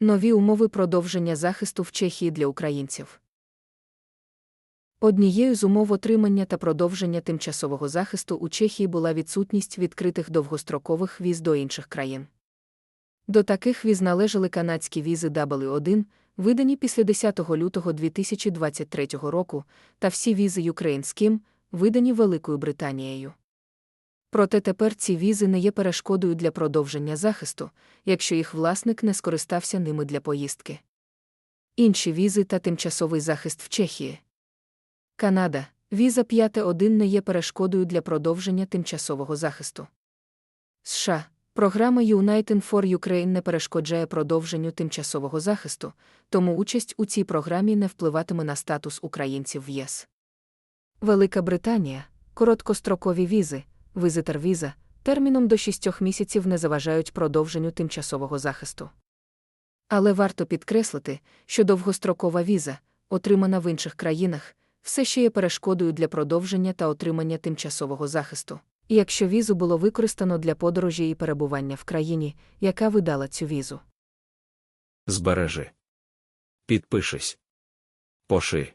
Нові умови продовження захисту в Чехії для українців. Однією з умов отримання та продовження тимчасового захисту у Чехії була відсутність відкритих довгострокових віз до інших країн. До таких віз належали канадські візи W1, видані після 10 лютого 2023 року, та всі візи Scheme, видані Великою Британією. Проте тепер ці візи не є перешкодою для продовження захисту, якщо їх власник не скористався ними для поїздки. Інші візи та тимчасовий захист в Чехії. Канада. Віза 5.1 не є перешкодою для продовження тимчасового захисту. США. Програма United for Ukraine не перешкоджає продовженню тимчасового захисту, тому участь у цій програмі не впливатиме на статус українців в ЄС. Велика Британія. Короткострокові візи, візитер віза, терміном до 6 місяців не заважають продовженню тимчасового захисту. Але варто підкреслити, що довгострокова віза, отримана в інших країнах, все ще є перешкодою для продовження та отримання тимчасового захисту. І якщо візу було використано для подорожі і перебування в країні, яка видала цю візу. Збережи. Підпишись. Поши.